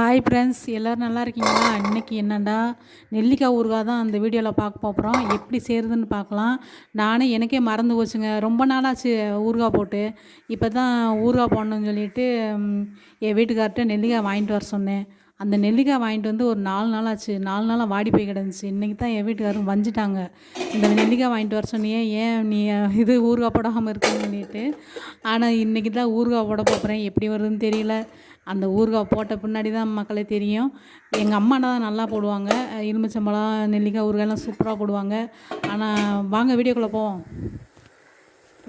Hi friends எல்லோரும் நல்லா இருக்கீங்களா? இன்றைக்கி என்னடா நெல்லிக்காய் ஊறுகாய் தான் அந்த வீடியோவில் பார்க்க போகிறோம் எப்படி செய்கிறதுன்னு பார்க்கலாம். நானே எனக்கே மறந்து போச்சுங்க. ரொம்ப நாளாச்சு ஊறுகாய் போட்டு. இப்போ தான் ஊறுகாய் போடணும்னு சொல்லிட்டு என் வீட்டுக்கார்ட்ட நெல்லிக்காய் வாங்கிட்டு வர சொன்னேன். அந்த நெல்லிக்காய் வாங்கிட்டு வந்து ஒரு நாலு நாள் ஆச்சு. நாலு நாளாக வாடி போய் கிடந்துச்சு. இன்றைக்கி தான் என் வீட்டுக்காரரும் வஞ்சிட்டாங்க. இந்த நெல்லிக்காய் வாங்கிட்டு வர சொன்னியே ஏன் நீ இது ஊறுகாய் போடாமல் இருக்குன்னு சொல்லிட்டு. ஆனால் இன்றைக்கி தான் ஊறுகாய் போட போகிறேன் எப்படி வருதுன்னு தெரியல. அந்த ஊறுகாய் போட்ட பின்னாடி தான் மக்களே தெரியும். எங்கள் அம்மா தான் நல்லா போடுவாங்க. எலுமிச்சம்பழம் நெல்லிக்காய் ஊறுகாயெல்லாம் சூப்பராக போடுவாங்க. ஆனால் வாங்க வீடியோக்குள்ளே போவோம்.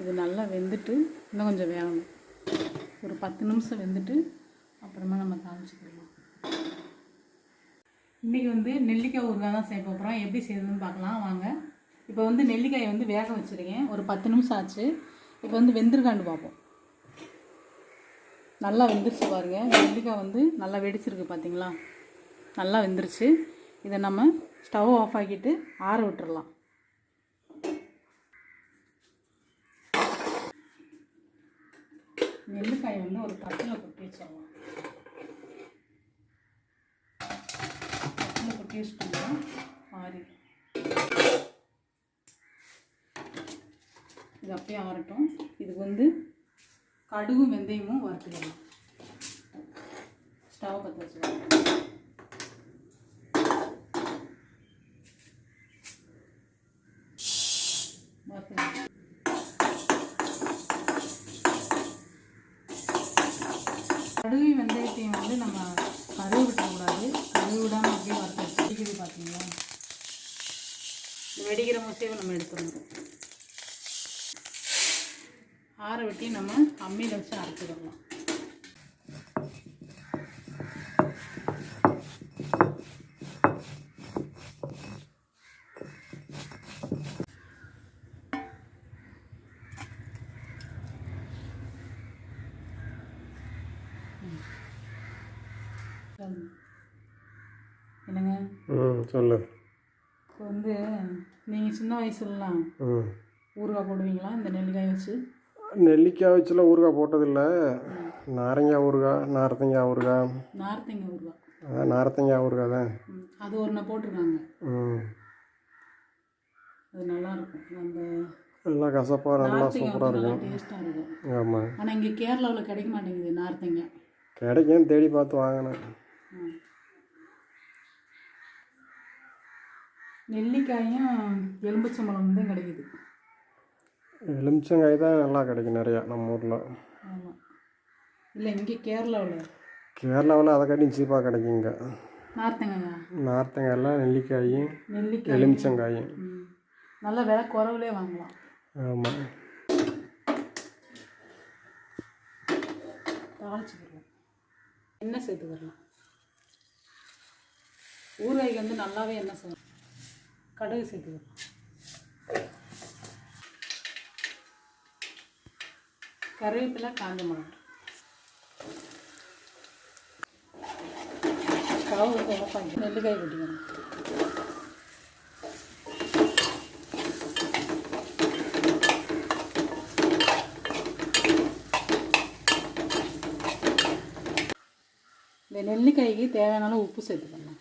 இது நல்லா வெந்துட்டு இன்னும் கொஞ்சம் வேகணும். ஒரு பத்து நிமிஷம் வெந்துட்டு அப்புறமா நம்ம தாளிச்சுக்கலாம். இன்றைக்கி வந்து நெல்லிக்காய் ஊறுகாய் தான் செய்ய போகிறோம் எப்படி செய்யுதுன்னு பார்க்கலாம். வாங்க. இப்போ வந்து நெல்லிக்காயை வந்து வேக வச்சுருக்கேன். ஒரு பத்து நிமிஷம் ஆச்சு. இப்போ வந்து வெந்திருக்காண்டு பார்ப்போம். நல்லா வெந்துருச்சு பாருங்க. நெல்லிக்காய் வந்து நல்லா வெடிச்சிருக்கு பார்த்தீங்களா நல்லா வெந்துருச்சு. இதை நம்ம ஸ்டவ் ஆஃப் ஆக்கிட்டு ஆற விட்டுடலாம் நெல்லிக்காய் வந்து ஒரு தட்டில் கொட்டி வச்சிடலாம். தட்டில் கொட்டி வச்சுட்டோம்னா ஆறி. இது அப்படியே ஆறட்டும். இதுக்கு வந்து கடுகும் வெந்தயமும் வறுத்துக்கலாம் ஸ்டவ் பற்ற வச்சுக்கலாம் கடுகு வெந்தயத்தையும் வந்து நம்ம கருவு விட்டக்கூடாது கருவு விடாமல் அப்படியே வறுத்து வச்சு பார்த்தீங்களா வெடிக்கிற மோசையை நம்ம எடுத்துடணும் ஆற வெட்டி நம்ம அம்மியில் வச்சு அரைச்சிடலாம். என்னங்க? சொல்லு. இப்போ வந்து நீங்கள் சின்ன வயசுலலாம் ஊறுகாய் போடுவீங்களா? இந்த நெல்லிக்காய் வச்சு? நெல்லிக்காய் வச்சுலாம் ஊறுகாய் போட்டதில்லை. நாரங்காய் ஊறுகாய் நார்த்தங்காய் ஊறுகாய் நார்த்தங்க ஊறுகாய் அதான் நார்த்தங்காய் ஊறுகாய் தான். அது ஒன்று போட்டிருக்காங்க. ம். அது நல்லா இருக்கும் அந்த நல்லா கசப்பாக நல்லா சூப்பராக இருக்கும். ஆமாம் ஆனால் இங்கே கேரளாவில் கிடைக்க மாட்டேங்குது நார்த்தங்க கிடைக்கும் தேடி பார்த்து வாங்கினேன். நெல்லிக்காயும் எலும்புச்சம்பழம் தான் கிடைக்குது. எலுமிச்சங்காய் தான் நல்லா கிடைக்கும் நிறையா நம்ம ஊரில். ஆமாம் இல்லை இங்கே கேரளாவில். கேரளாவில் அதை காட்டியும் சீப்பாக கிடைக்குங்க நார்த்தங்கங்க நார்த்தங்காயில் நெல்லிக்காயும் நெல்லிக்காய் எலுமிச்சங்காயும். நல்ல விலை குறவுலே வாங்கலாம். ஆமாம் தாளிச்சுக்கலாம் எண்ணெய் சேர்த்துக்கலாம் ஊறுகாய்க்கு வந்து நல்லாவே எண்ணெய் சேர்க்கணும் கடுகு சேர்த்துக்கலாம் கருவேப்பிலை காஞ்ச மிளகாய் ஸ்டவ் வந்து கொட்டிக்கணும் இந்த நெல்லிக்காய்க்கு தேவையான உப்பு சேர்த்துக்கணும்.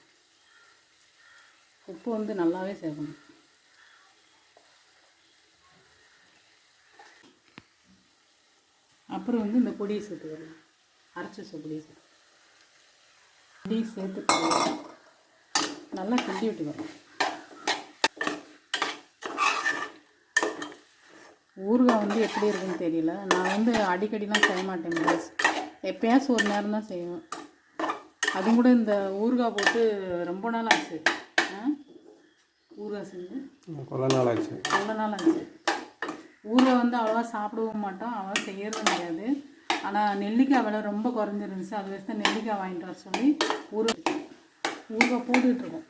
உப்பு வந்து நல்லாவே சேர்க்கணும். அப்புறம் வந்து இந்த பொடியை சேர்த்துக்கலாம் அரைச்சி பொடியை சேர்த்து. பொடியை சேர்த்துட்டு நல்லா கிண்டி விட்டுக்கணும். ஊறுகாய் வந்து எப்படி இருக்குன்னு தெரியல. நான் வந்து அடிக்கடிலாம் செய்ய மாட்டேன் guys. எப்பயாச்சும் ஒரு நேரம் தான் செய்வேன். அதுவும் கூட இந்த ஊறுகாய் போட்டு ரொம்ப நாள் ஆச்சு? ஊறுகாய் செஞ்சு கொள்ள நாள் ஆச்சு. ரொம்ப நாள் ஆச்சு. ஊறுகாய் வந்து அவ்வளோவா சாப்பிடவும் மாட்டோம் அவ்வளோ செய்யறது கிடையாது. ஆனால் நெல்லிக்காய் விலை ரொம்ப குறைஞ்சிருந்துச்சு. அது வச்சு தான் நெல்லிக்காய் வாங்கிட்டு வர சொல்லி ஊற ஊறுகாய் போட்டுட்ருக்கோம்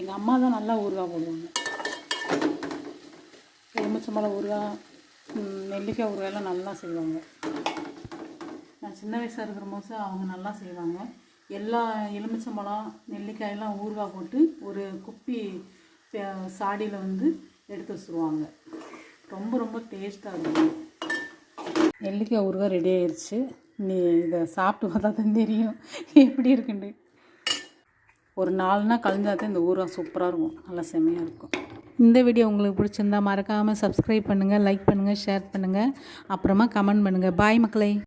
எங்கள் அம்மா தான் நல்லா ஊறுகாய் போடுவாங்க. எலுமிச்சம்பழம் ஊறுகாய் நெல்லிக்காய் ஊறுகாயெல்லாம் நல்லா செய்வாங்க. நான் சின்ன வயசாக இருக்கிற மோசம் அவங்க நல்லா செய்வாங்க. எல்லா எலுமிச்சம்பழம் நெல்லிக்காயெல்லாம் ஊறுகாய் போட்டு ஒரு குப்பி சாடியில் வந்து எடுத்து வச்சுருவாங்க. ரொம்ப ரொம்ப டேஸ்ட்டாக இருக்கும். நெல்லிக்காய் ஊறுகாய் ரெடி ஆயிடுச்சு நீ இதை சாப்பிட்டு பார்த்தா தான் தெரியும். எப்படி இருக்குண்டு ஒரு நாலு நாள் கழிஞ்சாதான் இந்த ஊறுகாய் சூப்பராக இருக்கும். நல்லா செம்மையாக இருக்கும். இந்த வீடியோ உங்களுக்கு பிடிச்சிருந்தா மறக்காமல் சப்ஸ்கிரைப் பண்ணுங்கள் லைக் பண்ணுங்கள் ஷேர் பண்ணுங்கள் அப்புறமா கமெண்ட் பண்ணுங்கள் பாய் மக்களை.